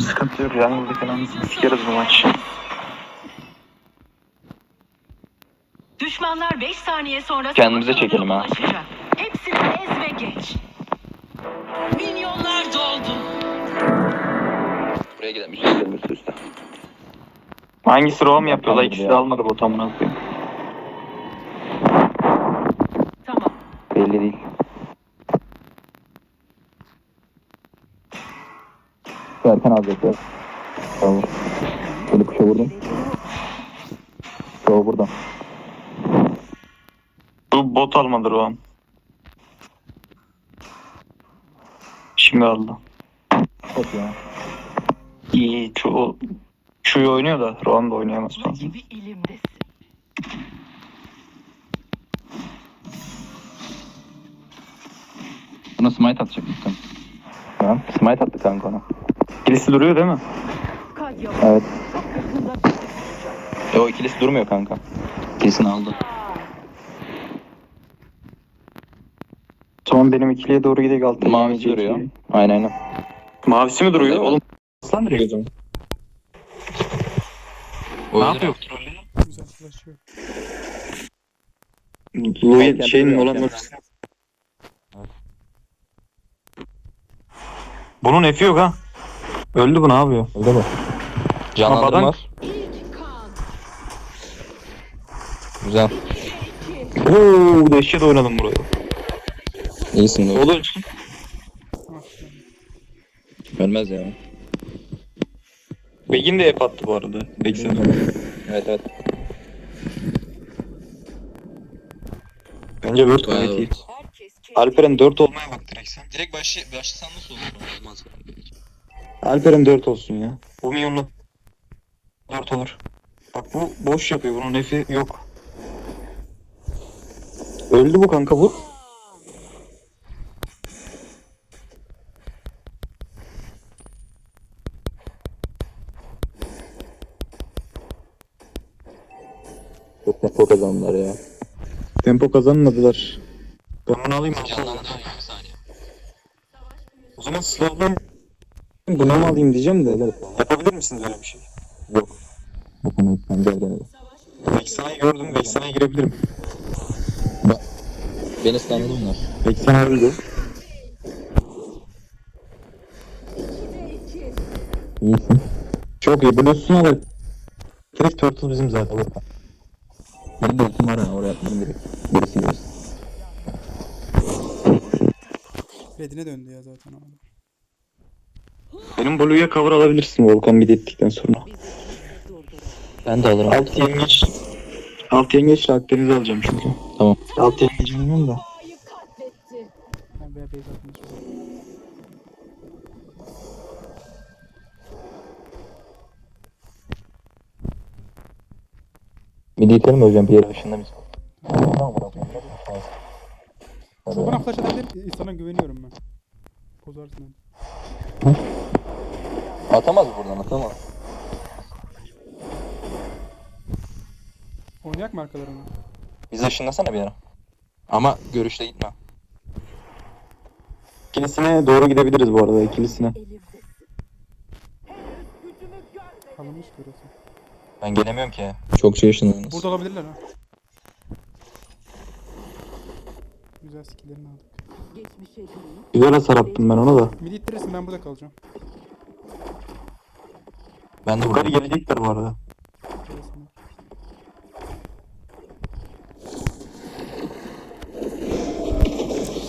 Sıkıntı yok. Jungle falan sikeriz bu maç. Düşmanlar 5 saniye sonra Kendimize çekelim ha. ulaşacak. Hepsini ez ve geç. Minyonlar doldu. Buraya üste üst üste. Hangisi roam yapıyor? Tamam ikisi ya. de almadı botamını koyayım. Tamam. Belli değil. Erken alacaklar. Tamam. Böyle kuşa vurdum. Çoğu buradan. Bu bot almadı roam. Şimdi aldı. Çok ya. İyi. Şu, şu oynuyor da roam da oynayamaz ilimdesin. Buna smite atacak mısın? Ha? Smite attı kanka ona. İkilisi duruyor değil mi? Evet. E o ikilisi durmuyor kanka. İkilisini aldı. Zaman benim ikiliye doğru gidiyor altı. Mavisi duruyor. Aynen aynen. Mavisi mi duruyor? Oğlum aslan duruyor o zaman. Ne yapıyor? Güzel flaşıyor. Louis şeyin olan. Bunun F'i yok ha. Öldü bu ne yapıyor? Öldü mü? Canlandırma var. Güzel. Oo dehşet oynadım burayı. İyisin de. O da ölsün. Ah, Ölmez ya. Begin de F attı bu arada. Backside. Evet evet. Bence Word gayet iyi. Alperen 4 olmaya bak direkt sen. Direkt başı, başlasan nasıl olur? Olmaz. Alperen 4 olsun ya. Bu milyonlu 4 olur. Bak bu boş yapıyor. Bunun F'i yok. Öldü bu kanka vur. Çok tempo kazandılar ya. Tempo kazanmadılar. Ben bunu alayım. Saniye. O zaman slow'dan bunu mu alayım diyeceğim de. Yapabilir misiniz öyle bir şey? Yok. Yapamayız ben gel. Vexana'yı gördüm. Vexana'ya girebilirim. Beni ıslandı bunlar. Vexana öldü. İyisin. Çok iyi. Blues'unu alır. Direkt Turtle bizim zaten. Benim de ultim var ha oraya atmam gerek. Birisi gelsin. Redine döndü ya zaten abi. Benim Blue'ya cover alabilirsin Volkan bir ettikten sonra. Ben de alırım. Alt yengeç. Alt yengeçle Akdeniz'i alacağım çünkü. Tamam. Alt yengeç bilmiyorum da. Ben base. Bir de itelim hocam bir yere ışınla biz. Şu bana flash atabilir. Sana güveniyorum ben. Bozarsın hadi. Atamaz buradan atamaz. Oynayak mı arkalarına? Bizi ışınlasana bir yere. Ama görüşte gitme. İkilisine doğru gidebiliriz bu arada ikilisine. Alınmış burası. Ben gelemiyorum ki. Çok şey ışınladınız. Burada olabilirler ha. Güzel skillerini aldık. geçmişe değil. Güzel hasar attım ben ona da. Midi ittirirsin ben burada kalacağım. Ben de Yukarı burada. gelecekler bu arada.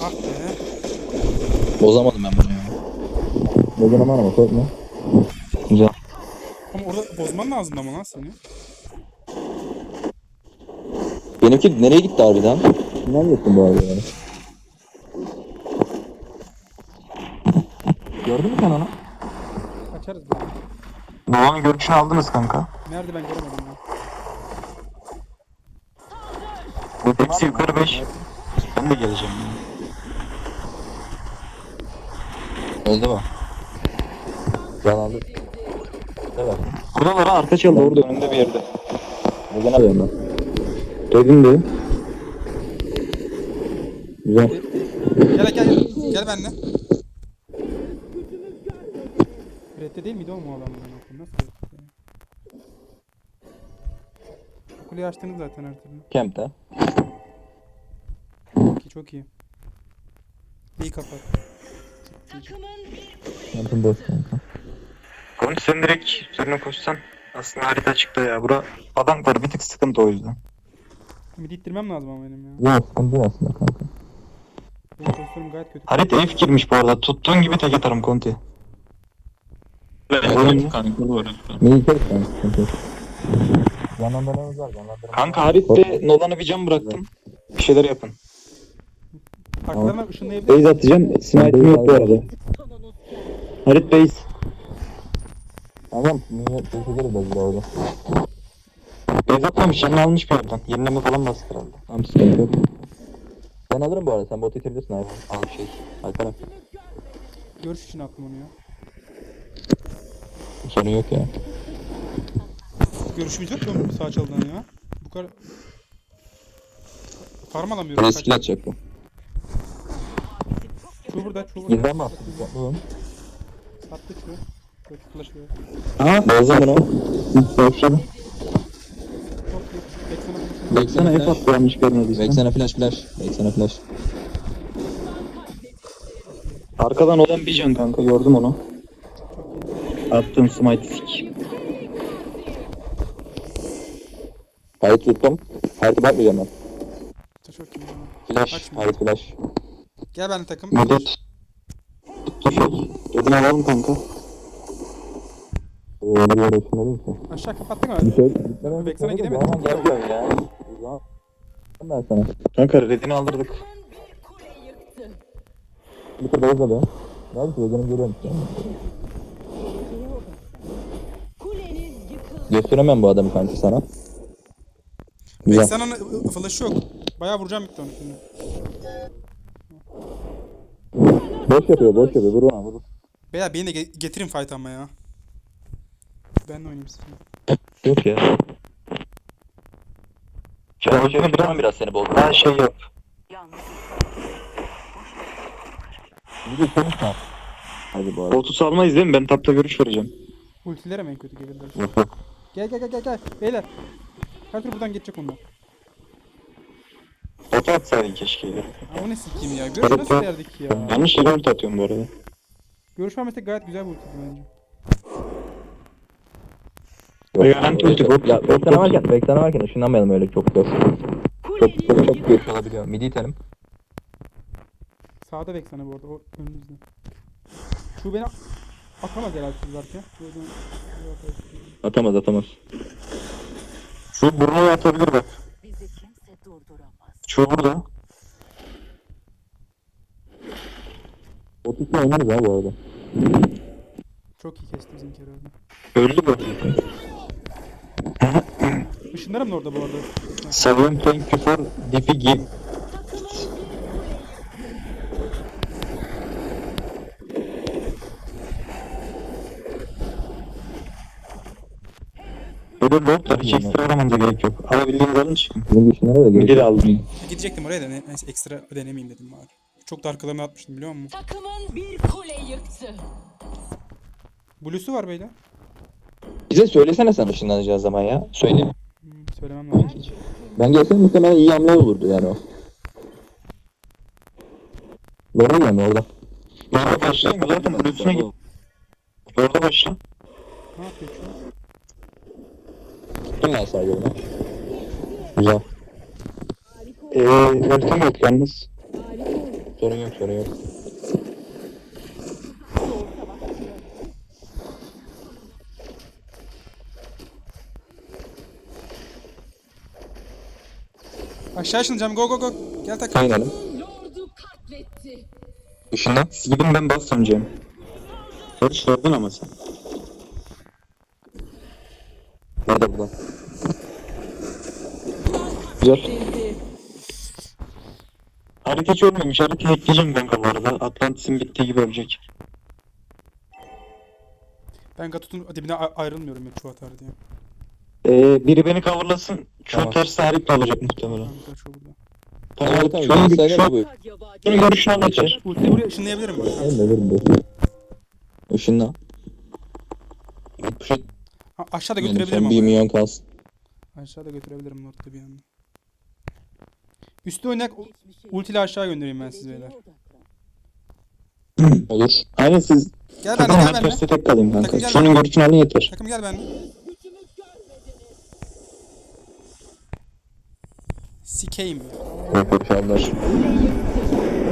Ah be. Bozamadım ben bunu ya. Bozamam ama korkma. Güzel. Ama orada bozman lazım ama lan seni. Benimki nereye gitti harbiden? Kimden gittin bu arada yani? Gördün mü sen onu? Kaçarız böyle. Doğan'ın görüşünü aldınız kanka. Nerede ben göremedim ya. Bu hepsi yukarı 5. Ben de geleceğim. Öldü mü? Can aldı. Evet. Buralara arka çaldı orada önünde bir yerde. Buradan alıyorum ben. Dedim de. Güzel. Gel gel. Gel benimle. Red'de değil miydi oğlum o adam? Nasıl ya? Kuleyi açtınız zaten her türlü. Camp'te. Çok iyi çok iyi. İyi kapat. Camp'in boş kanka. Konti sen direkt üzerine koşsan aslında harita çıktı ya. Bura adam var bir tık sıkıntı o yüzden. Mid ittirmem lazım ama benim ya. Yok sıkıntı aslında kanka. Benim gayet kötü. Harita F girmiş bu arada. Tuttuğun gibi tek atarım Conti. Oyun- kanka bu arada. Neyi kes kanka. Yanlandırmamız var yanlandırmamız Kanka haritte Nolan'a bir cam bıraktım. Bir şeyler yapın. Arkalarına ışınlayabilir. Base atacağım. Smite'im yok bu arada. Harit base. Tamam. Niye teşekkür ederiz bu arada. Base atmamış. Yanına almış bir yerden. Yenileme falan bastı herhalde. Tamam sıkıntı yok. Ben alırım bu arada sen bot itebilirsin abi. Al şey. Alperen. Görüş için attım onu ya. Sorun yok ya. Görüşümüz yok mu sağ çalıdan ya? Bu kadar... Farm alamıyorum. Kaç- skill atacak bu. Şu burada, şu burada. Birden mi attın? Oğlum. Attı şu. Flash ver. Aha. Bozdu bunu. Başladı. Çok iyi. Backsana Backsana Sana F attı yanlış görmediysen. Backsana flash flash. Backsana flash. Arkadan olan bir can kanka gördüm onu. Attığım smite sik. Hayır tuttum. Hayır bakmayacağım ben. Çok iyi. Flash. Hayır flash. Gel benimle takım. Medet. Tuttu şey. Dedin alalım kanka. Öyle bir yere düşünmedim ki. Aşağı kapattın mı? Bir şey gitmeden Backsana gitmeden gidemedim. Hemen gelmiyorum ya. Ben sana. Kanka redini aldırdık. Bir bozda be. Ne yapıyorsun? Gözünü görüyorum işte. Gösteremem bu adamı kanki sana. Güzel. Backsana'nın flash'ı yok. Bayağı vuracağım bitti onu şimdi. Boş yapıyor, boş yapıyor. Vur ona, vur. Beyler beni de ge- getirin fight ama ya. Ben de oynayayım sizinle. Yok ya. Şöyle biraz, biraz biraz seni bol. daha şey yap. Bir de konuşma. Hadi bu arada. Botu salmayız değil mi? Ben tapta görüş vereceğim. Ultilere mi en kötü gelirler? Gel gel gel gel gel. Beyler. Her türlü buradan geçecek onlar. Botu atsaydın keşke. ya. Ha, o ne sikeyim ya. Görüş nasıl verdik ya. Yanlış yere ulti atıyorum bu arada. Görüş vermesek gayet güzel bir ultiydi bence. Garanti ulti bu. Ya beklene varken, beklene varken ışınlanmayalım öyle çok zor. Çok çok çok görüş olabiliyor. Midi itelim. Sağda Vexana bu arada o önümüzde. Şu beni atamaz herhalde siz. Şuradan- Atamaz atamaz. Şu burnu atabilir bak. bizi kimse durduramaz. Şu burada. Otisle oynarız ha bu arada. Çok iyi kesti bizimki herhalde. Öldü bu. Işınlarım da orada bu arada. Seven thank you for Böyle lordlar hiç ekstra aramanıza gerek yok. Alabildiğiniz alın çıkın. Bizim düşünlere de gerek yok. aldım. Gidecektim oraya da ne- neyse ekstra denemeyeyim dedim bari. Çok da arkalarına atmıştım biliyor musun? Takımın bir kule yıktı. Blue'su var beyler. Bize söylesene sen ışınlanacağız zaman ya. Söyle. Hmm, söylemem lazım. Ben gelsem muhtemelen iyi hamle olurdu yani o. Lora yani orada. Lorda başlayın. Zaten üstüne git. Ne yapıyor şu an? Tuttum ben bunu. Güzel. Eee ultim yok yalnız. Sorun yok sorun yok. Aşağı ışınlayacağım go go go. Gel takım. Aynen. Lordu katletti. Işından. Siz gidin ben basmayacağım. Barış verdin ama sen. Nerede burada? Güzel. Hiç ölmemiş. Harita ekleyeceğim kanka bu arada. Atlantis'in bittiği gibi ölecek. Ben Gatut'un dibine ayrılmıyorum ya şu atar diye. Ee, biri beni coverlasın. Şu Tamam. tersi harita alacak muhtemelen. Tamam güzel şu burada. Tamam, Tamam şu an, Sen şu an şunun görüşünü alacak. Ultiyi buraya ışınlayabilirim veririm bu. Işınla. Aşağıda götürebilirim bir ama. ya. milyon kalsın. Aşağıda götürebilirim Lord'da bir anda. Üstü oynayak ultiyle aşağı göndereyim ben sizi beyler. Olur. Aynen siz Gel benimle Tamam gel ben tek kalayım kanka. Takım gel Şunun benimle. görüşünü alın yeter. Takım gel benimle. Sikeyim. Yok yok şallar.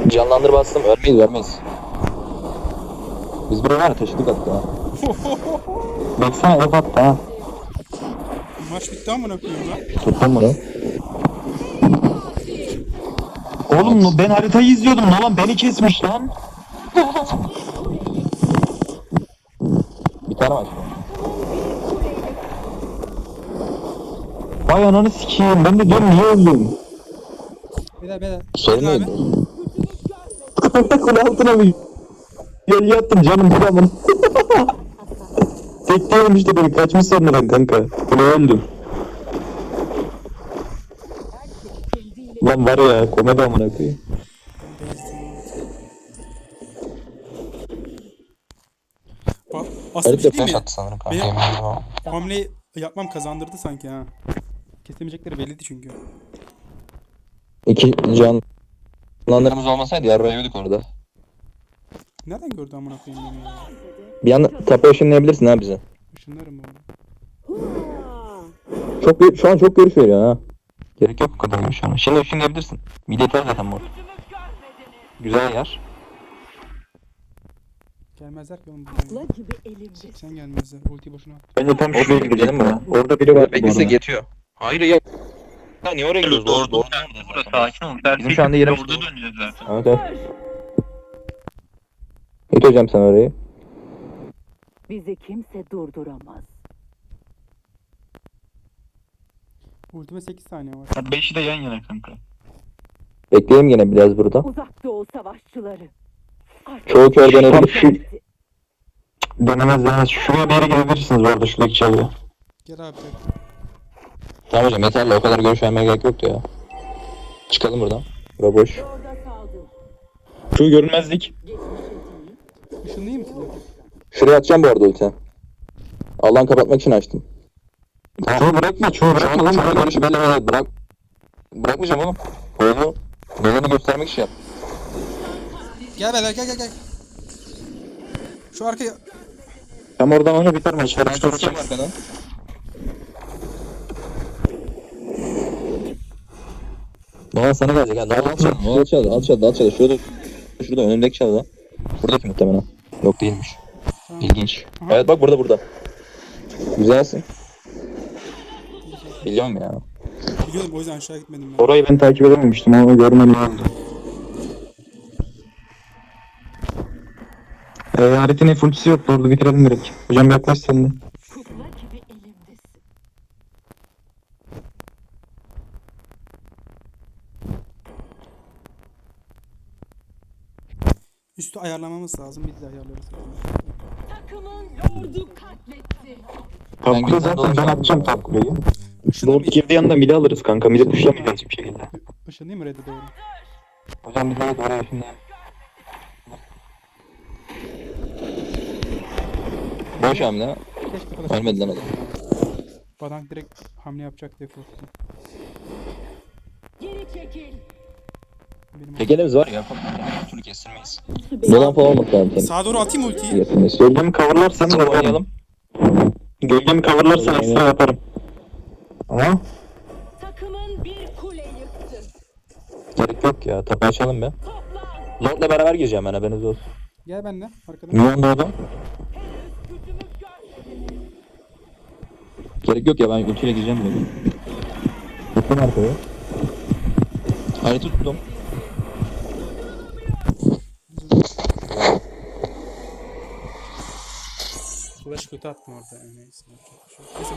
Canlandır bastım. Ölmeyiz ölmeyiz. Biz buraya var ya taşıdık hatta. Baksana laf attı ha. Maç bitti amına koyayım lan. Tuttum bunu. Oğlum ben haritayı izliyordum lan beni kesmiş lan. Bir tane mı? Vay ananı sikeyim ben de diyorum niye öldüm? Beyler beyler. Sorun Bakın abi. neydi? Kule altına bir Gel yattım canım buramın. Tek değilim işte beni kaçmış sonradan kanka. Kule öldüm. Lan var ya komedi amına koyayım. Ba- Aslında bir şey mi? sanırım Benim- kanka. O hamleyi yapmam kazandırdı sanki ha. Kesemeyecekleri belliydi çünkü. İki canlandırmamız olmasaydı yarrağı yedik orada. Nereden gördü amına koyayım beni ya? Bir anda tapa ışınlayabilirsin ha bize. Işınlarım bu arada. Çok gö- şu an çok görüş veriyor ha. Gerek yok bu kadar görüş şu an. Şimdi ışınlayabilirsin. Bir yeter zaten bu. Güzel yer. Gelmezler ki oğlum gibi elimde. Sen gelmezler. Ultiyi boşuna at. Bence tam şuraya gidelim ya. Orada biri var arada. yetiyor. Hayır ya. Ya niye oraya gidiyoruz? Doğru doğru. Burası sakin ol. Bizim şu anda yerimiz Orada döneceğiz zaten. Evet evet. Git hocam sen orayı. Bizi kimse durduramaz. Ultime 8 saniye var. Ha, Beşi de yan yana kanka. Bekleyelim yine biraz burada. Uzak doğu savaşçıları. Artık Çoğu kör Tam dönebilir. şu denemez denemez. Şuraya bir yere gidebilirsiniz bu arada şuradaki çalıya. Gel abi. Tamam hocam yeterli o kadar görüş vermeye gerek yoktu ya. Çıkalım buradan. Bura boş. Orada. Şu görünmezlik. Işınlayayım mı sizi? Şuraya atacağım bu arada ulti. Allah'ın kapatmak için açtım. Çoğu bırakma çoğu bırakma an lan. şu an görüşü belli belli bırak. Bırakmayacağım oğlum. Onu nedeni göstermek için yap. Gel beyler gel gel gel. Şu arkaya Tam oradan onu biter maç. Ben Karıştır. tutacağım arkadan. Bana sana gelecek. Gel. Al çaldı. Al çaldı. Al çaldı. Al çaldı. Şurada. Şurada önümdeki çaldı. Buradaki muhtemelen. Yok değilmiş. İlginç. Evet bak burada burada. Güzelsin. Biliyorum ya. biliyorum o yüzden aşağı gitmedim ben. Orayı ben takip edememiştim onu görmem lazım. Ee, haritanın fulçisi yok. Orada bitirelim direkt. Hocam yaklaş sen de. Kukla gibi elimdesin. Üstü ayarlamamız lazım. Biz de ayarlarız. Takımın lordu katletti. Ben zaten ben atacağım top kuleyi. Lord Işınlamayayım. girdiği yanında midi alırız kanka. Midi pushlamayacağız hiçbir şekilde. Işınlayayım mı redde doğru? Hocam biz evet oraya şimdi. Boş hamle. Keşke flash Ölmedi lan adam. Badank direkt hamle yapacak diye korktum. Geri çekil. Benim Tekelimiz var ya. Bir türlü kestirmeyiz. Dolan falan olmak lazım senin. Sağa doğru atayım ultiyi. Yakınız. Gölgemi coverlarsanız Tamam yaparım. oynayalım. Gölgemi coverlarsan Oynayalım. ekstra yaparım. Ama Takımın bir kule yıktı. Gerek yok ya. Tapu açalım be. Toplan. Lord'la beraber gireceğim ben haberiniz olsun. Gel benimle arkadan. Milyon doğdu. Görmediniz. Gerek yok ya ben ultiyle gireceğim dedim. Tuttum arkaya. Harita tuttum. Kötü attım orada. Yani neyse. Neyse.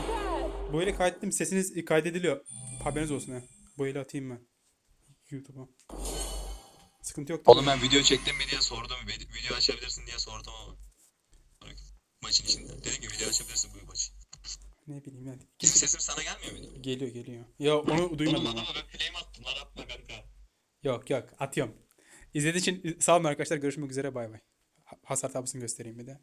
Bu ile kaydettim. Sesiniz kaydediliyor. Haberiniz olsun ha. Bu ile atayım ben. YouTube'a. Sıkıntı yok. Oğlum ben video çektim mi diye sordum. Vid- Video açabilirsin diye sordum ama. Bak, Maçın içinde. Dedim ki video açabilirsin bu maçı. Ne bileyim yani. Bizim sesim sana gelmiyor muydu? Geliyor geliyor. Ya onu duymadım Oğlum ama. adama ben flame attım lan atma kanka. Yok yok atıyorum. İzlediğiniz için sağ olun arkadaşlar. Görüşmek üzere bay bay. Ha- Hasar tabusunu göstereyim bir de.